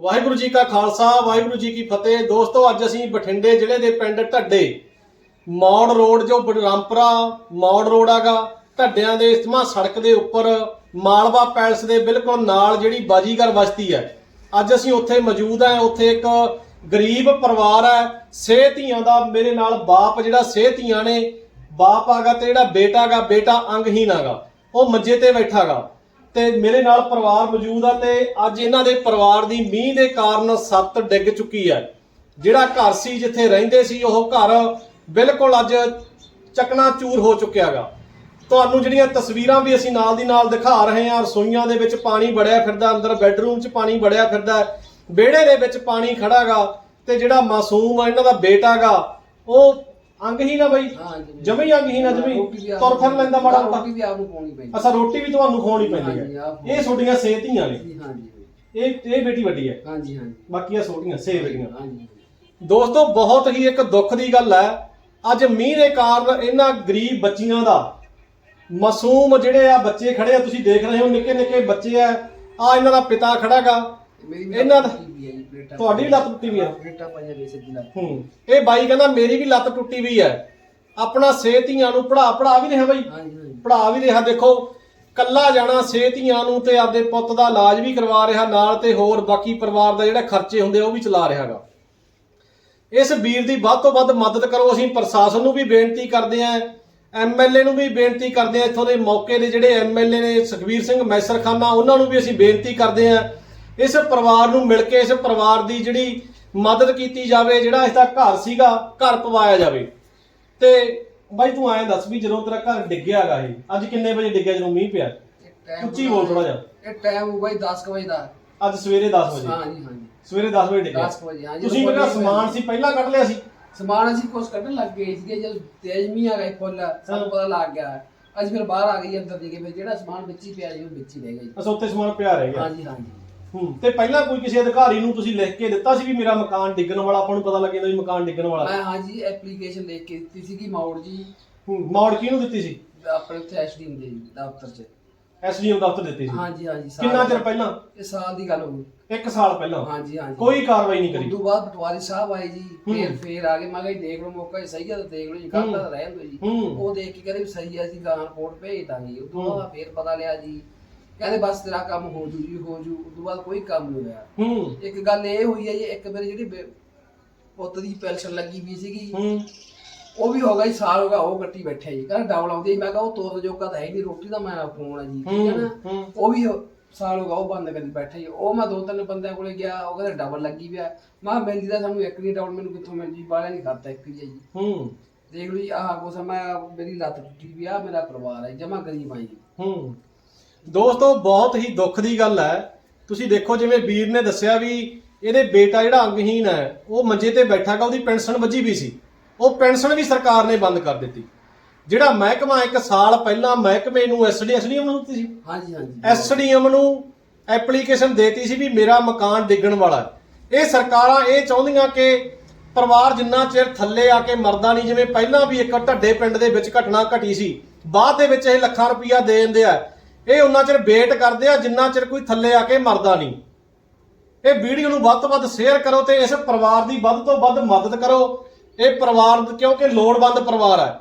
ਵਾਹਿਗੁਰੂ ਜੀ ਕਾ ਖਾਲਸਾ, ਵਾਹਿਗੁਰੂ ਜੀ ਕੀ ਫਤਿਹ। ਦੋਸਤੋ, ਅੱਜ ਅਸੀਂ ਬਠਿੰਡੇ ਜ਼ਿਲ੍ਹੇ ਦੇ ਪਿੰਡ ਢੱਡੇ, ਮੌੜ ਰੋਡ, ਜੋ ਬਡਰਾਮਪੁਰਾ ਮੌੜ ਰੋਡ ਆਗਾ, ਢੱਡਿਆਂ ਦੇ ਇਸਤਮਾ ਸੜਕ ਦੇ ਉੱਪਰ ਮਾਲਵਾ ਪੈਲਸ ਦੇ ਬਿਲਕੁਲ ਨਾਲ ਜਿਹੜੀ ਬਾਜੀਗਰ ਬਸਤੀ ਹੈ। ਅੱਜ ਅਸੀਂ ਉੱਥੇ ਮੌਜੂਦ ਹਾਂ, ਉੱਥੇ ਇੱਕ ਗਰੀਬ ਪਰਿਵਾਰ ਹੈ। ਛੇ ਧੀਆਂ ਦਾ ਮੇਰੇ ਨਾਲ ਬਾਪ, ਜਿਹੜਾ ਛੇ ਧੀਆਂ ਨੇ, ਬਾਪ ਆਗਾ ਤੇ ਜਿਹੜਾ ਬੇਟਾ ਗਾ ਬੇਟਾ ਅੰਗਹੀਨ ਆਗਾ, ਉਹ ਮੰਜੇ ਤੇ ਬੈਠਾਗਾ ਤੇ ਮੇਰੇ ਨਾਲ ਪਰਿਵਾਰ ਮੌਜੂਦ ਆ ਤੇ ਅੱਜ ਇਹਨਾਂ ਦੇ ਪਰਿਵਾਰ ਦੀ ਮੀਂਹ ਦੇ ਕਾਰਨ ਸੱਤ ਡਿੱਗ ਚੁੱਕੀ ਹੈ ਜਿਹੜਾ ਘਰ ਸੀ ਜਿੱਥੇ ਰਹਿੰਦੇ ਸੀ, ਉਹ ਘਰ ਬਿਲਕੁਲ ਅੱਜ ਚਕਨਾ ਚੂਰ ਹੋ ਚੁੱਕਿਆਗਾ ਤੁਹਾਨੂੰ ਜਿਹੜੀਆਂ ਤਸਵੀਰਾਂ ਵੀ ਅਸੀਂ ਨਾਲ ਦੀ ਨਾਲ ਦਿਖਾ ਰਹੇ ਹਾਂ, ਰਸੋਈਆਂ ਦੇ ਵਿੱਚ ਪਾਣੀ ਵੜਿਆ ਫਿਰਦਾ, ਅੰਦਰ ਬੈੱਡਰੂਮ 'ਚ ਪਾਣੀ ਵੜਿਆ ਫਿਰਦਾ, ਵਿਹੜੇ ਦੇ ਵਿੱਚ ਪਾਣੀ ਖੜਾਗਾ ਤੇ ਜਿਹੜਾ ਮਾਸੂਮ ਆ, ਇਹਨਾਂ ਦਾ ਬੇਟਾਗਾ ਉਹ ਅੰਗਹੀਨ ਆ ਬਈ। ਹਾਂ ਜੀ ਜਮੇ ਹੀ ਅੰਗਹੀਨ ਆ ਜਮੇ ਤੁਰ ਫਿਰ ਲੈਂਦਾ ਮਾੜਾ ਮੋਟਾ। ਰੋਟੀ ਵੀ ਆਪ ਨੂੰ ਪਾਉਣੀ ਪੈਂਦੀ। ਅੱਛਾ ਰੋਟੀ ਵੀ ਤੁਹਾਨੂੰ ਖਵਾਉਣੀ ਪੈਂਦੀ ਹਾਂਜੀ, ਹੈ ਆਪ ਇਹ ਛੋਟੀਆਂ ਛੇ ਧੀਆਂ ਨੇ। ਜੀ ਹਾਂ ਜੀ ਇਹ ਇਹ ਬੇਟੀ ਵੱਡੀ ਹੈ। ਹਾਂ ਜੀ ਹਾਂ ਜੀ ਬਾਕੀ ਆ ਛੋਟੀਆਂ ਛੇ ਬੇਟੀਆਂ। ਹਾਂ ਜੀ ਦੋਸਤੋ ਬਹੁਤ ਹੀ ਇੱਕ ਦੁੱਖ ਦੀ ਗੱਲ ਹੈ। ਅੱਜ ਮੀਂਹ ਦੇ ਕਾਰਨ ਇਹਨਾਂ ਗਰੀਬ ਬੱਚੀਆਂ ਦਾ ਮਾਸੂਮ ਜਿਹੜੇ ਆ ਬੱਚੇ ਖੜੇ ਆ ਤੁਸੀਂ ਦੇਖ ਰਹੇ ਹੋ ਨਿੱਕੇ ਨਿੱਕੇ ਬੱਚੇ ਆ। ਆ ਇਹਨਾਂ ਦਾ ਪਿਤਾ ਖੜਾਗਾ। ਮੇਰੀ ਵੀ ਇਹਨਾਂ ਦਾ- ਲੱਤ ਟੁੱਟੀ ਵੀ ਹੈ ਜੀ, ਪਲੇਟਾਂ ਤੁਹਾਡੀ ਵੀ ਲੱਤ ਟੁੱਟੀ ਵੀ ਹੈ। ਪਲੇਟਾਂ ਪਾਈਆਂ ਵੀ ਸਿੱਧੀ ਲੱਤ ਹੂੰ। ਇਹ ਬਾਈ ਕਹਿੰਦਾ ਮੇਰੀ ਵੀ ਲੱਤ ਟੁੱਟੀ ਵੀ ਹੈ। ਆਪਣਾ ਛੇ ਧੀਆਂ ਨੂੰ ਪੜਾ ਪੜਾ ਵੀ ਰਿਹਾ ਬਾਈ। ਹਾਂ ਜੀ ਹਾਂ ਜੀ ਪੜਾ ਵੀ ਰਿਹਾ ਦੇਖੋ। ਕੱਲਾ ਜਾਣਾ ਛੇ ਧੀਆਂ ਨੂੰ ਤੇ ਆਪਦੇ ਪੁੱਤ ਦਾ ਇਲਾਜ ਵੀ ਕਰਵਾ ਰਿਹਾ ਨਾਲ ਤੇ ਹੋਰ ਬਾਕੀ ਪਰਿਵਾਰ ਦਾ ਜਿਹੜਾ ਖਰਚੇ ਹੁੰਦੇ ਆ ਉਹ ਵੀ ਚਲਾ ਰਿਹਾਗਾ ਇਸ ਵੀਰ ਦੀ ਵੱਧ ਤੋਂ ਵੱਧ ਮਦਦ ਕਰੋ। ਅਸੀਂ ਪ੍ਰਸ਼ਾਸਨ ਨੂੰ ਵੀ ਬੇਨਤੀ ਕਰਦੇ ਆਂ ਐਮਐਲਏ ਨੂੰ ਵੀ ਬੇਨਤੀ ਕਰਦੇ ਆਂ ਇੱਥੋਂ ਦੇ ਮੌਕੇ ਦੇ ਜਿਹੜੇ ਐਮਐਲਏ ਨੇ ਸੁਖਵੀਰ ਸਿੰਘ ਮੈਸਰਖਾਨਾ ਉਹਨਾਂ ਨੂੰ ਵੀ ਅਸੀਂ ਬੇਨਤੀ ਕਰਦੇ ਆਂ ਇਸ ਪਰਿਵਾਰ ਨੂੰ ਮਿਲ ਕੇ ਇਸ ਪਰਿਵਾਰ ਦੀ ਜਿਹੜੀ ਮਦਦ ਕੀਤੀ ਜਾਵੇ ਜਿਹੜਾ ਇਸ ਦਾ ਘਰ ਸੀਗਾ ਘਰ ਪਵਾਇਆ ਜਾਵੇ। ਤੇ ਬਾਈ ਤੂੰ ਐਂ ਦੱਸ ਵੀ ਜਦੋਂ ਤੇਰਾ ਘਰ ਡਿੱਗਿਆਗਾ ਇਹ ਅੱਜ ਕਿੰਨੇ ਵਜੇ ਡਿੱਗਿਆ ਜਦੋਂ ਮੀਂਹ ਪਿਆ? ਉੱਚੀ ਬੋਲ ਥੋੜਾ ਜਿਹਾ। ਇਹ ਟਾਈਮ ਹੋਊਗਾ ਜੀ 10 ਕੁ ਵਜੇ ਦਾ। ਅੱਜ ਸਵੇਰੇ 10 ਵਜੇ? ਹਾਂ ਜੀ ਹਾਂ ਜੀ ਸਵੇਰੇ 10 ਵਜੇ ਡਿੱਗਿਆ। 10 ਕੁ ਵਜੇ ਹਾਂ ਜੀ ਤੁਸੀਂ ਮੇਰਾ ਸਮਾਨ ਸੀ ਪਹਿਲਾਂ ਕੱਢ ਲਿਆ ਸੀ? ਸਮਾਨ ਅਸੀਂ ਕੁਛ ਕੱਢਣ ਲੱਗ ਗਏ ਸੀਗੇ ਜਦ ਤੇਜ਼ ਮੀਂਹ ਆ ਗਿਆ ਫੁੱਲ ਸਾਨੂੰ ਪਤਾ ਲੱਗ ਗਿਆ। ਅਸੀਂ ਫਿਰ ਬਾਹਰ ਆ ਗਏ ਅੰਦਰ ਦੇ ਕੇ ਫਿਰ ਜਿਹੜਾ ਸਮਾਨ ਵਿੱਚ ਹੀ ਪਿਆ ਜੀ ਉਹ ਵਿੱਚ ਹੀ ਰਹਿ ਗਿਆ ਜੀ। ਅਸਾਂ ਉੱਤੇ ਸਮਾਨ ਪਿਆ ਰਹਿ ਗਿਆ। ਹਾਂ ਜੀ ਹਾਂ ਜੀ ਹੂੰ। ਤੇ ਪਹਿਲਾਂ ਕੋਈ ਕਿਸੇ ਅਧਿਕਾਰੀ ਨੂੰ ਤੁਸੀਂ ਲਿਖ ਕੇ ਦਿੱਤਾ ਸੀ ਵੀ ਮੇਰਾ ਮਕਾਨ ਡਿੱਗਣ ਵਾਲਾ ਆਪਾਂ ਨੂੰ ਪਤਾ ਲੱਗ ਜਾਂਦਾ ਵੀ ਮਕਾਨ ਡਿੱਗਣ ਵਾਲਾ ਮੈਂ ਹਾਂ? ਜੀ ਐਪਲੀਕੇਸ਼ਨ ਲਿਖ ਕੇ ਦਿੱਤੀ ਸੀਗੀ ਮੌੜ ਜੀ। ਹੂੰ ਮੌੜ ਕਿਹਨੂੰ ਦਿੱਤੀ ਸੀ? ਆਪਣੇ ਉੱਥੇ ਐਸਡੀਐਮ ਦੇ ਦਫ਼ਤਰ 'ਚ। ਐਸਡੀਐਮ ਦਫ਼ਤਰ ਦਿੱਤੀ ਸੀ। ਹਾਂਜੀ ਹਾਂਜੀ ਸਾਲ- ਕਿੰਨਾ ਚਿਰ ਪਹਿਲਾਂ? ਇਹ ਸਾਲ ਦੀ ਗੱਲ ਹੋਊ 1 ਸਾਲ ਪਹਿਲਾਂ। ਹਾਂਜੀ ਹਾਂਜੀ। ਕੋਈ ਕਾਰਵਾਈ ਨਹੀਂ ਕਰੀ। ਉਦੋਂ ਬਾਅਦ ਪਟਵਾਰੀ ਸਾਹਿਬ ਆਏ ਜੀ ਹੂੰ। ਫੇਰ ਫੇਰ ਆ ਗਏ। ਮੈਂ ਕਿਹਾ ਜੀ ਦੇਖ ਲਓ ਮੌਕਾ ਜੀ ਸਹੀ ਹੈ ਤਾਂ ਦੇਖ ਲਓ ਜੀ ਗਲਤ ਤਾਂ ਰਹਿਣ ਦਿਓ ਜੀ। ਹੂੰ। ਉਹ ਦੇਖ ਕੇ ਕਹਿੰਦੇ ਵੀ ਸਹੀ ਹੈ ਅਸੀਂ ਗਾਂ ਰਿਪੋਰਟ ਭੇਜ ਦਾਂਗੇ। ਉਦੋਂ ਹੂੰ। ਬਾਅਦ ਫੇਰ ਪਤਾ ਲਿਆ ਜੀ ਕਹਿੰਦੇ ਬਸ ਤੇਰਾ ਕੰਮ ਹੋ ਜੂ ਜੀ ਹੋ ਜੂ। ਉਦੋਂ ਬਾਅਦ ਕੋਈ ਕੰਮ ਨਹੀਂ ਹੋਇਆ। ਹੂੰ। ਇੱਕ ਗੱਲ ਇਹ ਹੋਈ ਹੈ ਜੀ ਇੱਕ ਮੇਰੇ ਜਿਹੜੀ ਬੇ- ਪੁੱਤ ਦੀ ਪੈਨਸ਼ਨ ਲੱਗੀ ਵੀ ਸੀਗੀ। ਹੂੰ। ਉਹ ਵੀ ਹੋ ਗਿਆ ਜੀ ਸਾਲ ਹੋ ਗਿਆ ਉਹ ਕੱਟੀ ਬੈਠਾ ਜੀ। ਕਹਿੰਦਾ ਡਬਲ ਆਉਂਦੀ ਮੈਂ ਕਿਹਾ ਉਹ ਤੋਰ ਜੋਗਾ ਤਾਂ ਹੈ ਨਹੀਂ ਰੋਟੀ ਦਾ ਮੈਂ ਫੋਨ ਆ ਜੀ ਠੀਕ ਹੈ ਨਾ? ਹੂੰ। ਉਹ ਵੀ ਸਾਲ ਹੋ ਗਿਆ ਉਹ ਬੰਦ ਕਰੀ ਬੈਠਾ ਜੀ। ਉਹ ਮੈਂ ਦੋ ਤਿੰਨ ਬੰਦਿਆਂ ਕੋਲੇ ਗਿਆ ਉਹ ਕਹਿੰਦਾ ਡਬਲ ਲੱਗੀ ਪਿਆ। ਮੈਂ ਕਿਹਾ ਮਿਲਦੀ ਤਾਂ ਸਾਨੂੰ ਇੱਕ ਨਹੀਂ ਡਬਲ ਮੈਨੂੰ ਕਿੱਥੋਂ ਮਿਲ ਜੀ ਬਾਲਿਆ ਨਹੀਂ ਕਰਤਾ ਇੱਕ ਹੀ ਹੈ ਜੀ। ਹੂੰ। ਦੇਖ ਲਓ ਜੀ ਆਹ ਕੁਛ ਆ, ਮੈਂ ਮੇਰੀ ਲੱਤ ਟੁੱਟੀ ਵੀ ਆ ਮੇਰਾ ਪਰਿਵਾਰ ਹੈ ਜਮਾ ਗਰੀਬ ਆ ਜੀ। ਹੂੰ। ਦੋਸਤੋ ਬਹੁਤ ਹੀ ਦੁੱਖ ਦੀ ਗੱਲ ਹੈ। ਤੁਸੀਂ ਦੇਖੋ ਜਿਵੇਂ ਵੀਰ ਨੇ ਦੱਸਿਆ ਵੀ ਇਹਦੇ ਬੇਟਾ ਜਿਹੜਾ ਅੰਗਹੀਨ ਹੈ ਉਹ ਮੰਜੇ ਤੇ ਬੈਠਾਗਾ ਉਹਦੀ ਪੈਨਸ਼ਨ ਵੱਜੀ ਵੀ ਸੀ। ਉਹ ਪੈਨਸ਼ਨ ਵੀ ਸਰਕਾਰ ਨੇ ਬੰਦ ਕਰ ਦਿੱਤੀ। ਜਿਹੜਾ ਮਹਿਕਮਾ ਇੱਕ ਸਾਲ ਪਹਿਲਾਂ ਮਹਿਕਮੇ ਨੂੰ ਐਸਡੀ ਐਸਡੀਐਮ ਨੂੰ ਦਿੱਤੀ ਸੀ। ਹਾਂਜੀ ਹਾਂਜੀ। ਐਸਡੀਐਮ ਨੂੰ ਐਪਲੀਕੇਸ਼ਨ ਦੇਤੀ ਸੀ ਵੀ ਮੇਰਾ ਮਕਾਨ ਡਿੱਗਣ ਵਾਲਾ। ਇਹ ਸਰਕਾਰਾਂ ਇਹ ਚਾਹੁੰਦੀਆਂ ਕਿ ਪਰਿਵਾਰ ਜਿੰਨਾ ਚਿਰ ਥੱਲੇ ਆ ਕੇ ਮਰਦਾ ਨਹੀਂ ਜਿਵੇਂ ਪਹਿਲਾਂ ਵੀ ਇੱਕ ਢੱਡੇ ਪਿੰਡ ਦੇ ਵਿੱਚ ਘਟਨਾ ਘਟੀ ਸੀ ਬਾਅਦ ਦੇ ਵਿੱਚ ਇਹ ਲੱਖਾਂ ਰੁਪਈਆ ਦੇ ਦਿੰਦੇ ਆ ਇਹ ਉਹਨਾਂ ਚਿਰ ਵੇਟ ਕਰਦੇ ਆ, ਜਿੰਨਾ ਚਿਰ ਕੋਈ ਥੱਲੇ ਆ ਕੇ ਮਰਦਾ ਨਹੀਂ। ਇਹ ਵੀਡੀਓ ਨੂੰ ਵੱਧ ਤੋਂ ਵੱਧ ਸ਼ੇਅਰ ਕਰੋ ਤੇ ਇਸ ਪਰਿਵਾਰ ਦੀ ਵੱਧ ਤੋਂ ਵੱਧ ਮਦਦ ਕਰੋ। ਇਹ ਪਰਿਵਾਰ ਕਿਉਂਕਿ ਲੋੜਵੰਦ ਪਰਿਵਾਰ ਹੈ।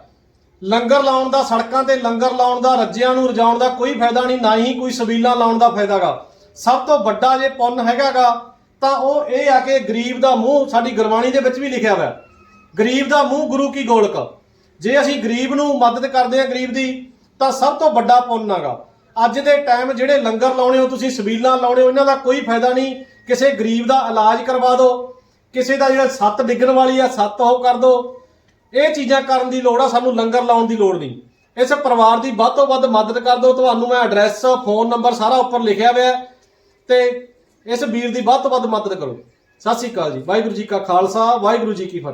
ਲੰਗਰ ਲਾਉਣ ਦਾ ਸੜਕਾਂ ਤੇ ਲੰਗਰ ਲਾਉਣ ਦਾ, ਰੱਜਿਆਂ ਨੂੰ ਰਜਾਉਣ ਦਾ ਕੋਈ ਫਾਇਦਾ ਨਹੀਂ, ਨਾ ਹੀ ਕੋਈ ਸਬੀਲਾਂ ਲਾਉਣ ਦਾ ਫਾਇਦਾਗਾ। ਸਭ ਤੋਂ ਵੱਡਾ ਜੇ ਪੁੰਨ ਹੈਗਾਗਾ, ਤਾਂ ਉਹ ਇਹ ਆ ਕਿ ਗਰੀਬ ਦਾ ਮੂੰਹ ਸਾਡੀ ਗੁਰਬਾਣੀ ਦੇ ਵਿੱਚ ਵੀ ਲਿਖਿਆ ਹੋਇਆ ਗਰੀਬ ਦਾ ਮੂੰਹ ਗੁਰੂ ਕੀ ਗੋਲਕ? ਜੇ ਅਸੀਂ ਗਰੀਬ ਨੂੰ ਮਦਦ ਕਰਦੇ ਹਾਂ ਗਰੀਬ ਦੀ, ਤਾਂ ਸਭ ਤੋਂ ਵੱਡਾ ਪੁੰਨ ਹੈਗਾ ਅੱਜ ਦੇ ਟਾਈਮ ਜਿਹੜੇ ਲੰਗਰ ਲਾਉਣੇ ਹੋ, ਤੁਸੀਂ ਸਬੀਲਾਂ ਲਾਉਣੇ ਹੋ, ਇਹਨਾਂ ਦਾ ਕੋਈ ਫਾਇਦਾ ਨਹੀਂ। ਕਿਸੇ ਗਰੀਬ ਦਾ ਇਲਾਜ ਕਰਵਾ ਦਿਓ, ਕਿਸੇ ਦਾ ਜਿਹੜਾ ਸੱਤ ਡਿੱਗਣ ਵਾਲੀ ਆ, ਸੱਤ ਉਹ ਕਰ ਦਿਓ। ਇਹ ਚੀਜ਼ਾਂ ਕਰਨ ਦੀ ਲੋੜ ਆ, ਸਾਨੂੰ ਲੰਗਰ ਲਾਉਣ ਦੀ ਲੋੜ ਨਹੀਂ। ਇਸ ਪਰਿਵਾਰ ਦੀ ਵੱਧ ਤੋਂ ਵੱਧ ਮਦਦ ਕਰ ਦਿਓ। ਤੁਹਾਨੂੰ ਮੈਂ ਐਡਰੈਸ ਫੋਨ ਨੰਬਰ ਸਾਰਾ ਉੱਪਰ ਲਿਖਿਆ ਹੋਇਆ ਹੈ। ਤੇ ਇਸ ਵੀਰ ਦੀ ਵੱਧ ਤੋਂ ਵੱਧ ਮਦਦ ਕਰੋ। ਸਤਿ ਸ੍ਰੀ ਅਕਾਲ ਜੀ। ਵਾਹਿਗੁਰੂ ਜੀ ਕਾ ਖਾਲਸਾ, ਵਾਹਿਗੁਰੂ ਜੀ ਕੀ ਫਤਿਹ।